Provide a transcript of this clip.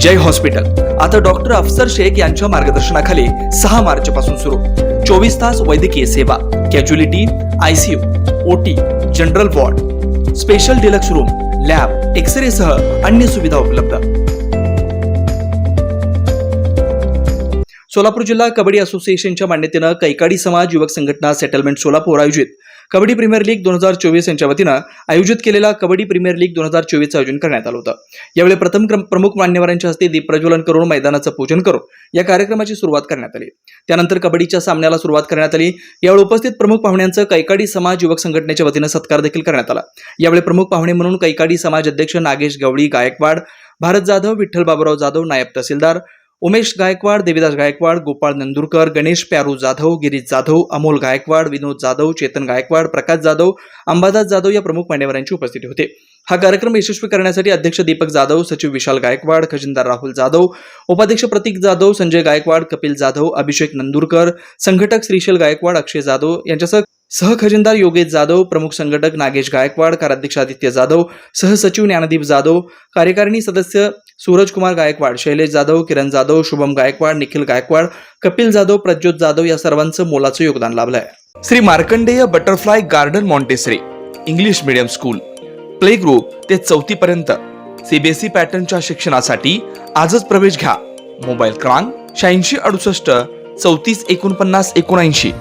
जय hospital. आता doctor अफसर शेख यांच्या मार्गदर्शनाखाली सहा मार्च पासून सुरू. चोवीस तास वैद्यकीय सेवा casualty ICU OT general ward special deluxe room lab X-ray सह अन्य सुविधा उपलब्ध. सोलापूर जिल्हा कबड्डी असोसिएशनच्या मान्यतेनं कैकाडी समाज युवक संघटना सेटलमेंट सोलापूर आयोजित कबड्डी प्रीमियर लीग दोन हजार चोवीस यांच्या वतीनं आयोजित केलेला कबड्डी प्रीमियर लीग दोन हजार चोवीसचं आयोजन करण्यात आलं होतं. यावेळी प्रथम क्रम प्रमुख मान्यवरांच्या हस्ते दीप प्रज्वलन करून मैदानाचं पूजन करून या कार्यक्रमाची सुरुवात करण्यात आली. त्यानंतर कबड्डीच्या सामन्याला सुरुवात करण्यात आली. यावेळी उपस्थित प्रमुख पाहुण्यांचं कैकाडी समाज युवक संघटनेच्या वतीनं सत्कार देखील करण्यात आला. यावेळी प्रमुख पाहुणे म्हणून कैकाडी समाज अध्यक्ष नागेश गवळी गायकवाड भारत जाधव विठ्ठल बाबूराव जाधव नायब तहसीलदार उमेश गायकवाड देविदास गायकवाड गोपाळ नंदुरकर गणेश प्यारू जाधव गिरीश जाधव अमोल गायकवाड विनोद जाधव चेतन गायकवाड प्रकाश जाधव अंबादास जाधव या प्रमुख मान्यवरांची उपस्थिती होते. हा कार्यक्रम यशस्वी करण्यासाठी अध्यक्ष दीपक जाधव सचिव विशाल गायकवाड खजिनदार राहुल जाधव उपाध्यक्ष प्रतीक जाधव संजय गायकवाड कपिल जाधव अभिषेक नंदुरकर संघटक श्रीशैल गायकवाड अक्षय जाधव यांच्यासह सहखजिनदार योगेश जाधव प्रमुख संघटक नागेश गायकवाड कार्याध्यक्ष आदित्य जाधव सहसचिव ज्ञानदीप जाधव कार्यकारिणी सदस्य सूरजकुमार गायकवाड शैलेश जाधव किरण जाधव शुभम गायकवाड निखिल गायकवाड कपिल जाधव प्रज्योत जाधव या सर्वांचं मोलाचं योगदान लाभलंय. Shri Markandeya Butterfly Garden Montessori English Medium School. Play group ते चौथी पर्यंत. सीबीएसई पॅटर्नच्या शिक्षणासाठी आजच प्रवेश घ्या. मोबाईल क्रमांक शहाऐंशी अडुसष्ट चौतीस एकोणपन्नास एकोणऐंशी.